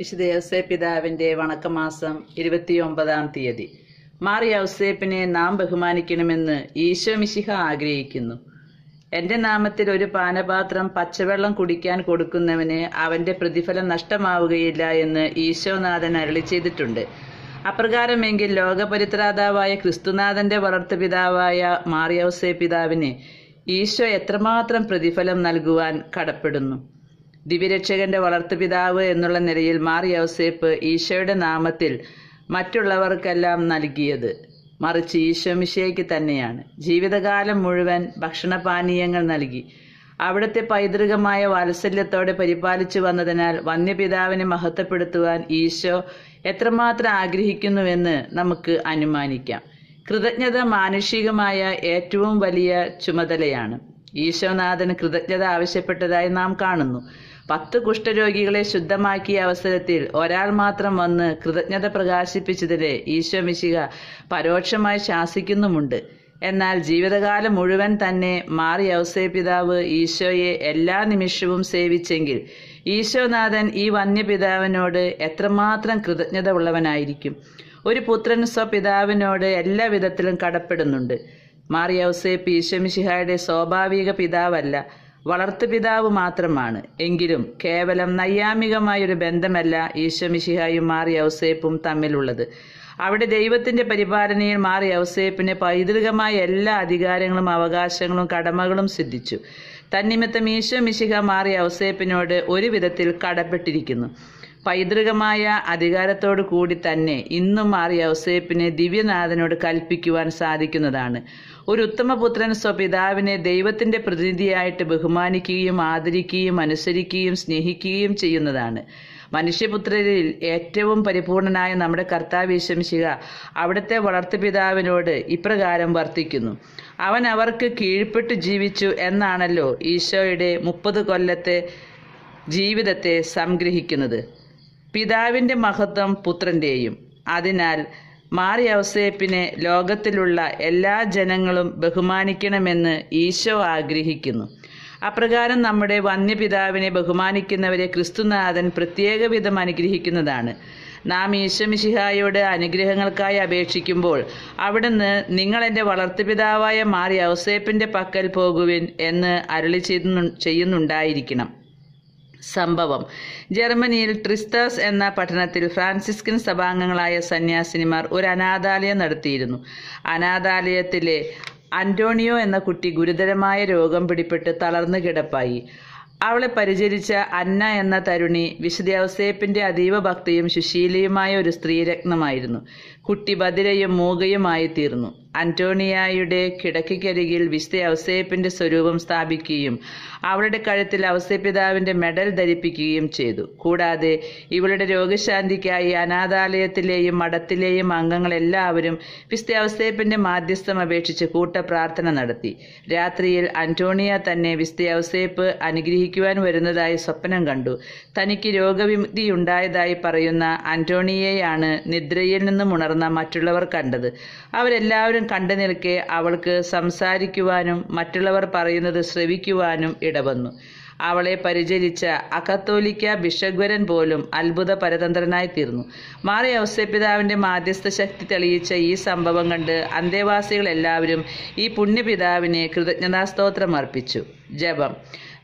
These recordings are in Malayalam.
വിശുദ്ധ യൗസേ പിതാവിന്റെ വണക്കമാസം ഇരുപത്തിയൊമ്പതാം തീയതി. മാറി യൗസേപ്പിനെ നാം ബഹുമാനിക്കണമെന്ന് ഈശോ മിശിഹ ആഗ്രഹിക്കുന്നു. എന്റെ നാമത്തിൽ ഒരു പാനപാത്രം പച്ചവെള്ളം കുടിക്കാൻ കൊടുക്കുന്നവന് അവന്റെ പ്രതിഫലം നഷ്ടമാവുകയില്ല എന്ന് ഈശോനാഥൻ അരളി ചെയ്തിട്ടുണ്ട്. അപ്രകാരമെങ്കിൽ ലോകപരിത്രാതാവായ ക്രിസ്തുനാഥന്റെ വളർത്തുപിതാവായ മാറിയൗസേ പിതാവിന് ഈശോ എത്രമാത്രം പ്രതിഫലം നൽകുവാൻ കടപ്പെടുന്നു. ദിവ്യരക്ഷകന്റെ വളർത്തുപിതാവ് എന്നുള്ള നിലയിൽ മാർ യൗസേപ്പ് ഈശോയുടെ നാമത്തിൽ മറ്റുള്ളവർക്കെല്ലാം നൽകിയത്. മറിച്ച് ഈശോ ഈശോമിശയ്ക്ക് തന്നെയാണ്. ജീവിതകാലം മുഴുവൻ ഭക്ഷണപാനീയങ്ങൾ നൽകി. അവിടുത്തെ പൈതൃകമായ വാത്സല്യത്തോടെ പരിപാലിച്ചു വന്നതിനാൽ വന്യപിതാവിനെ മഹത്വപ്പെടുത്തുവാൻ ഈശോ എത്രമാത്രം ആഗ്രഹിക്കുന്നുവെന്ന് നമുക്ക് അനുമാനിക്കാം. കൃതജ്ഞത മാനുഷികമായ ഏറ്റവും വലിയ ചുമതലയാണ്. ഈശോനാഥന് കൃതജ്ഞത ആവശ്യപ്പെട്ടതായി നാം കാണുന്നു. പത്ത് കുഷ്ഠരോഗികളെ ശുദ്ധമാക്കിയ അവസരത്തിൽ ഒരാൾ മാത്രം വന്ന് കൃതജ്ഞത പ്രകാശിപ്പിച്ചതിന് ഈശോ മിശിക പരോക്ഷമായി ശാസിക്കുന്നുമുണ്ട്. എന്നാൽ ജീവിതകാലം മുഴുവൻ തന്നെ മാറി ഔസേ പിതാവ് ഈശോയെ എല്ലാ നിമിഷവും സേവിച്ചെങ്കിൽ ഈശോനാഥൻ ഈ വന്യപിതാവിനോട് എത്രമാത്രം കൃതജ്ഞത ഉള്ളവനായിരിക്കും ഒരു പുത്രൻ സ്വപിതാവിനോട് എല്ലാ വിധത്തിലും കടപ്പെടുന്നുണ്ട്. മാറി ഈശ്വമിഷിഹായുടെ സ്വാഭാവിക പിതാവല്ല. വളർത്തു പിതാവ് മാത്രമാണ്. എങ്കിലും കേവലം നൈയാമികമായൊരു ബന്ധമല്ല ഈശ്വമിഷിഹായും മാറി ഔസേപ്പും തമ്മിലുള്ളത്. അവിടെ ദൈവത്തിന്റെ പരിപാലനയിൽ മാറി ഔസേപ്പിന് പൈതൃകമായ എല്ലാ അധികാരങ്ങളും അവകാശങ്ങളും കടമകളും സിദ്ധിച്ചു. തന്നിമിത്തം ഈശോ മാറി ഔസേപ്പിനോട് ഒരു വിധത്തിൽ കടപ്പെട്ടിരിക്കുന്നു. പൈതൃകമായ അധികാരത്തോടു കൂടി തന്നെ ഇന്നും മാറി ഔസേപ്പിനെ ദിവ്യനാഥനോട് കൽപ്പിക്കുവാൻ സാധിക്കുന്നതാണ്. ഒരു ഉത്തമപുത്രൻ സ്വപിതാവിനെ ദൈവത്തിന്റെ പ്രതിനിധിയായിട്ട് ബഹുമാനിക്കുകയും ആദരിക്കുകയും അനുസരിക്കുകയും സ്നേഹിക്കുകയും ചെയ്യുന്നതാണ്. മനുഷ്യപുത്രരിൽ ഏറ്റവും പരിപൂർണനായ നമ്മുടെ കർത്താവ് വിശംശിക അവിടുത്തെ വളർത്തുപിതാവിനോട് ഇപ്രകാരം വർത്തിക്കുന്നു. അവൻ അവർക്ക് കീഴ്പ്പെട്ട് ജീവിച്ചു എന്നാണല്ലോ ഈശോയുടെ മുപ്പത് കൊല്ലത്തെ ജീവിതത്തെ സംഗ്രഹിക്കുന്നത്. പിതാവിന്റെ മഹത്വം പുത്രന്റെയും അതിനാൽ മാറി ഔസേപ്പിനെ ലോകത്തിലുള്ള എല്ലാ ജനങ്ങളും ബഹുമാനിക്കണമെന്ന് ഈശോ ആഗ്രഹിക്കുന്നു. അപ്രകാരം നമ്മുടെ വന്യപിതാവിനെ ബഹുമാനിക്കുന്നവരെ ക്രിസ്തുനാഥൻ പ്രത്യേക വിധം അനുഗ്രഹിക്കുന്നതാണ്. നാം ഈശ്വമിശിഹായോട് അനുഗ്രഹങ്ങൾക്കായി അപേക്ഷിക്കുമ്പോൾ അവിടുന്ന് നിങ്ങൾ എന്റെ വളർത്തുപിതാവായ മാറി ഔസേപ്പിന്റെ പക്കൽ പോകുവിൻ എന്ന് അരുളി ചെയ്യുന്നുണ്ടായിരിക്കണം. സംഭവം. ജർമ്മനിയിൽ ട്രിസ്തേഴ്സ് എന്ന പട്ടണത്തിൽ ഫ്രാൻസിസ്കൻ സഭാംഗങ്ങളായ സന്യാസിനിമാർ ഒരു അനാഥാലയം നടത്തിയിരുന്നു. അനാഥാലയത്തിലെ അന്റോണിയോ എന്ന കുട്ടി ഗുരുതരമായ രോഗം പിടിപെട്ട് തളർന്നു കിടപ്പായി. അവളെ പരിചരിച്ച അന്ന എന്ന തരുണി വിശുദ്ധ ഔസേപ്പിന്റെ അതീവ ഭക്തിയും ശുശീലയുമായ ഒരു സ്ത്രീരത്നമായിരുന്നു. കുട്ടി ബദിരയും മൂകയുമായി തീർന്നു. അന്റോണിയായുടെ കിടക്കയ്ക്കരികിൽ വിശുദ്ധ ഔസേപ്പിന്റെ സ്വരൂപം സ്ഥാപിക്കുകയും അവളുടെ കഴുത്തിൽ ഔസേപ്പിതാവിന്റെ മെഡൽ ധരിപ്പിക്കുകയും ചെയ്തു. കൂടാതെ ഇവളുടെ രോഗശാന്തിക്കായി അനാഥാലയത്തിലെയും മഠത്തിലെയും അംഗങ്ങളെല്ലാവരും വിശുദ്ധ ഔസേപ്പിന്റെ മാധ്യസ്ഥം അപേക്ഷിച്ച് കൂട്ട പ്രാർത്ഥന നടത്തി. രാത്രിയിൽ അന്റോണിയ തന്നെ വിശുദ്ധ ഔസേപ്പ് അനുഗ്രഹിക്കുവാൻ വരുന്നതായി സ്വപ്നം കണ്ടു. തനിക്ക് രോഗവിമുക്തി ഉണ്ടായതായി പറയുന്ന അന്റോണിയയാണ് നിദ്രയിൽ നിന്നും ഉണർന്ന മറ്റുള്ളവർ കണ്ടത്. അവരെല്ലാവരും കണ്ടു നിൽക്കെ അവൾക്ക് സംസാരിക്കുവാനും മറ്റുള്ളവർ പറയുന്നത് ശ്രവിക്കുവാനും ഇടവന്നു. അവളെ പരിചരിച്ച അകത്തോലിക്ക ബിഷഗ്വരൻ പോലും അത്ഭുത പരതന്ത്രനായി തീർന്നു. മാറി ഔസ്യപിതാവിന്റെ മാധ്യസ്ഥ ശക്തി തെളിയിച്ച ഈ സംഭവം കണ്ട് അന്തേവാസികൾ എല്ലാവരും ഈ പുണ്യപിതാവിനെ കൃതജ്ഞതാസ്തോത്രം അർപ്പിച്ചു. ജപം.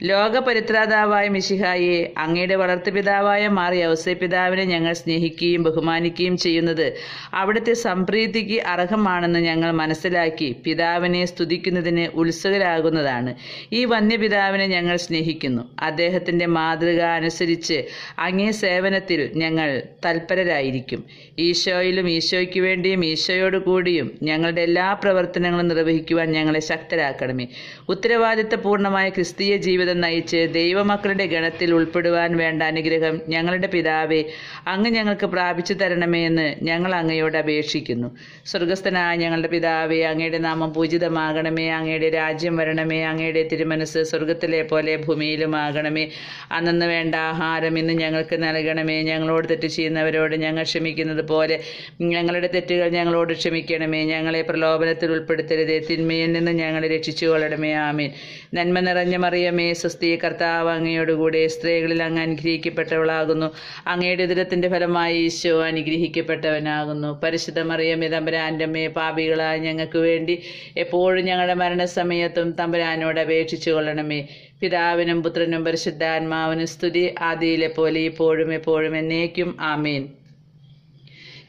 ലോകപരിത്രാതാവായ മിശിഹായെ അങ്ങയുടെ വളർത്തുപിതാവായ മാറി ഔസേപിതാവിനെ ഞങ്ങൾ സ്നേഹിക്കുകയും ബഹുമാനിക്കുകയും ചെയ്യുന്നത് അവിടുത്തെ സംപ്രീതിക്ക് അർഹമാണെന്ന് ഞങ്ങൾ മനസ്സിലാക്കി പിതാവിനെ സ്തുതിക്കുന്നതിന് ഉത്സുകരാകുന്നതാണ്. ഈ വന്യപിതാവിനെ ഞങ്ങൾ സ്നേഹിക്കുന്നു. അദ്ദേഹത്തിന്റെ മാതൃക അനുസരിച്ച് അങ്ങേ സേവനത്തിൽ ഞങ്ങൾ തൽപരരായിരിക്കും. ഈശോയിലും ഈശോയ്ക്ക് വേണ്ടിയും ഈശോയോട് കൂടിയും ഞങ്ങളുടെ എല്ലാ പ്രവർത്തനങ്ങളും നിർവഹിക്കുവാൻ ഞങ്ങളെ ശക്തരാക്കണമേ. ഉത്തരവാദിത്തപൂർണമായ ക്രിസ്തീയ ജീവിതം നയിച്ച് ദൈവമക്കളുടെ ഗണത്തിൽ ഉൾപ്പെടുവാൻ വേണ്ട അനുഗ്രഹം ഞങ്ങളുടെ പിതാവെ അങ്ങ് ഞങ്ങൾക്ക് പ്രാപിച്ചു തരണമേ എന്ന് ഞങ്ങൾ അങ്ങയോട് അപേക്ഷിക്കുന്നു. സ്വർഗസ്ഥനായ ഞങ്ങളുടെ പിതാവെ അങ്ങയുടെ നാമം പൂജിതമാകണമേ അങ്ങയുടെ രാജ്യം വരണമേ അങ്ങയുടെ തിരുമനസ് സ്വർഗത്തിലെ പോലെ ഭൂമിയിലുമാകണമേ അന്നു വേണ്ട ആഹാരം ഇന്ന് ഞങ്ങൾക്ക് നൽകണമേ. ഞങ്ങളോട് തെറ്റ് ചെയ്യുന്നവരോട് ഞങ്ങൾ ക്ഷമിക്കുന്നത് പോലെ ഞങ്ങളുടെ തെറ്റുകൾ ഞങ്ങളോട് ക്ഷമിക്കണമേ. ഞങ്ങളെ പ്രലോഭനത്തിൽ ഉൾപ്പെടുത്തരുതേ. തിന്മയിൽ നിന്ന് ഞങ്ങളെ രക്ഷിച്ചു കൊള്ളണമേ ആമീൻ. നന്മ നിറഞ്ഞ മറിയമേ സ്വസ്തി കർത്താവ് അങ്ങയോടുകൂടെ സ്ത്രീകളിൽ അങ്ങ് അനുഗ്രഹിക്കപ്പെട്ടവളാകുന്നു. അങ്ങയുടെ ഉദരത്തിന്റെ ഫലമായി ഈശോ അനുഗ്രഹിക്കപ്പെട്ടവനാകുന്നു. പരിശുദ്ധ മറിയമേ തമ്പുരാന്റെ പാപികളായി പാപികളായ ഞങ്ങൾക്ക് വേണ്ടി എപ്പോഴും ഞങ്ങളുടെ മരണസമയത്തും തമ്പുരാനോട് അപേക്ഷിച്ചു കൊള്ളണമേ. പിതാവിനും പുത്രനും പരിശുദ്ധാത്മാവിനും സ്തുതി. ആദിയിലെ പോലെ ഇപ്പോഴും എപ്പോഴും എന്നേക്കും. ആമേൻ.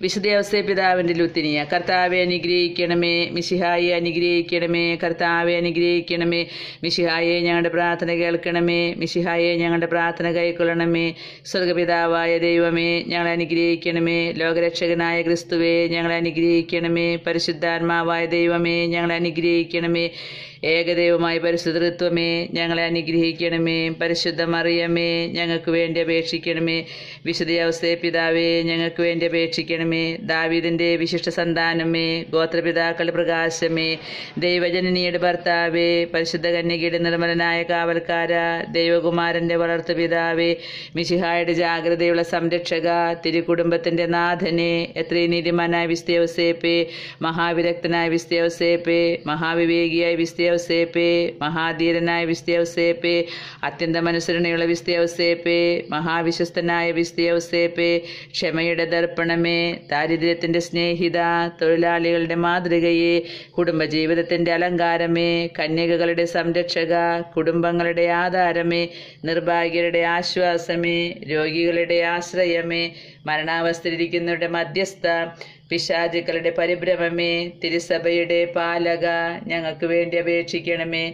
വിശുദ്ധ അവസ്ഥ പിതാവിന്റെ ലുത്തിനിയ കർത്താവെ അനുഗ്രഹിക്കണമേ മിശിഹായെ അനുഗ്രഹിക്കണമേ കർത്താവെ അനുഗ്രഹിക്കണമേ മിശിഹായെ ഞങ്ങളുടെ പ്രാർത്ഥന കേൾക്കണമേ മിശിഹായെ ഞങ്ങളുടെ പ്രാർത്ഥന കൈക്കൊള്ളണമേ. സ്വർഗപിതാവായ ദൈവമേ ഞങ്ങളെ അനുഗ്രഹിക്കണമേ. ലോകരക്ഷകനായ ക്രിസ്തുവേ ഞങ്ങളെ അനുഗ്രഹിക്കണമേ. പരിശുദ്ധാത്മാവായ ദൈവമേ ഞങ്ങളെ അനുഗ്രഹിക്കണമേ. ഏകദൈവമായ പരിശുദ്ധത്വമേ ഞങ്ങളെ അനുഗ്രഹിക്കണമേ പരിശുദ്ധ മറിയമേ ഞങ്ങൾക്ക് വേണ്ടി അപേക്ഷിക്കണമേ. വിശുദ്ധ അവസ്ഥയെ പിതാവേ ഞങ്ങൾക്ക് വേണ്ടി അപേക്ഷിക്കണമേ. ദാവീദിന്റെ വിശിഷ്ട സന്താനമേ ഗോത്രപിതാക്കളുടെ പ്രകാശമേ. ദൈവജനനിയുടെ ഭർത്താവേ പരിശുദ്ധ കന്യകയുടെ നിർമ്മലനായ കാവൽക്കാര ദൈവകുമാരന്റെ വളർത്തു പിതാവേ മിശിഹായുടെ ജാഗ്രതയുള്ള സംരക്ഷക തിരുകുടുംബത്തിന്റെ നാഥനെ എത്രയും നീതിമാനായ വിസ്തേവസേപ്പേ മഹാവിരക്തനായ വിസ്തേവസേപ്പേ മഹാവിവേകിയായ വിസ്തേവസേപ്പേ മഹാധീരനായ വിസ്തേവസേപ്പേ അത്യന്തമനുസരണയുള്ള വിസ്തേവസേപ്പേ മഹാവിശ്വസ്തനായ വിസ്തേവസേപ്പേ ക്ഷമയുടെ ദർപ്പണമേ ദാരിദ്ര്യത്തിന്റെ സ്നേഹിത തൊഴിലാളികളുടെ മാതൃകയെ കുടുംബജീവിതത്തിന്റെ അലങ്കാരമേ കന്യകകളുടെ സംരക്ഷക കുടുംബങ്ങളുടെ ആധാരമേ നിർഭാഗ്യരുടെ ആശ്വാസമേ രോഗികളുടെ ആശ്രയമേ മരണാവസ്ഥയിലിരിക്കുന്നവരുടെ മധ്യസ്ഥ പിശാചുക്കളുടെ പരിഭ്രമമേ തിരുസഭയുടെ പാലക ഞങ്ങൾക്ക് വേണ്ടി അപേക്ഷിക്കണമേ.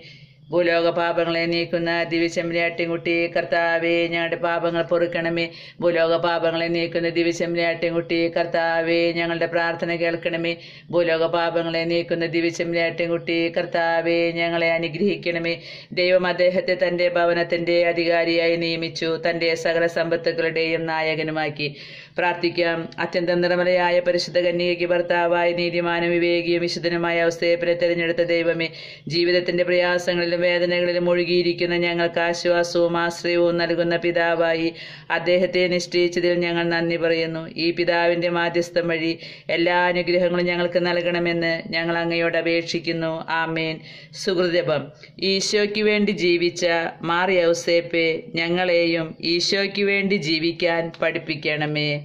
ഭൂലോക പാപങ്ങളെ നീക്കുന്ന ദിവ്യചെമ്മരിയാട്ടിൻകുട്ടി കർത്താവേ ഞങ്ങളുടെ പാപങ്ങൾ പൊറുക്കണമേ. ഭൂലോക പാപങ്ങളെ നീക്കുന്ന ദിവ്യചെമ്മരിയാട്ടിൻകുട്ടി കർത്താവേ ഞങ്ങളുടെ പ്രാർത്ഥന കേൾക്കണമേ. ഭൂലോക പാപങ്ങളെ നീക്കുന്ന ദിവ്യചെമ്മരിയാട്ടിൻകുട്ടി കർത്താവേ ഞങ്ങളെ അനുഗ്രഹിക്കണമേ. ദൈവം അദ്ദേഹത്തെ തന്റെ ഭവനത്തിന്റെ അധികാരിയായി നിയമിച്ചു. തന്റെ സകല സമ്പത്തുക്കളുടെയും നായകനുമാക്കി. പ്രാർത്ഥിക്കാം. അത്യന്തം നിർമ്മലയായ പരിശുദ്ധ കന്യകയ്ക്ക് ഭർത്താവായ നീതിമാനും വിവേകിയും വിശുദ്ധനുമായ അവസ്ഥയെ തിരഞ്ഞെടുത്ത ദൈവമേ ജീവിതത്തിന്റെ പ്രയാസങ്ങളിലും വേദനകളിലും ഒഴുകിയിരിക്കുന്ന ഞങ്ങൾക്ക് ആശ്വാസവും ആശ്രയവും നൽകുന്ന പിതാവായി അദ്ദേഹത്തെ നിശ്ചയിച്ചതിൽ ഞങ്ങൾ നന്ദി പറയുന്നു. ഈ പിതാവിന്റെ മാധ്യസ്ഥം വഴി എല്ലാ അനുഗ്രഹങ്ങളും ഞങ്ങൾക്ക് നൽകണമെന്ന് ഞങ്ങൾ അങ്ങയോട് അപേക്ഷിക്കുന്നു. ആമേൻ. സുഹൃദപം ഈശോയ്ക്ക് വേണ്ടി ജീവിച്ച മാറിയ ഔസേപ്പെ ഞങ്ങളെയും ഈശോയ്ക്ക് വേണ്ടി ജീവിക്കാൻ പഠിപ്പിക്കണമേ.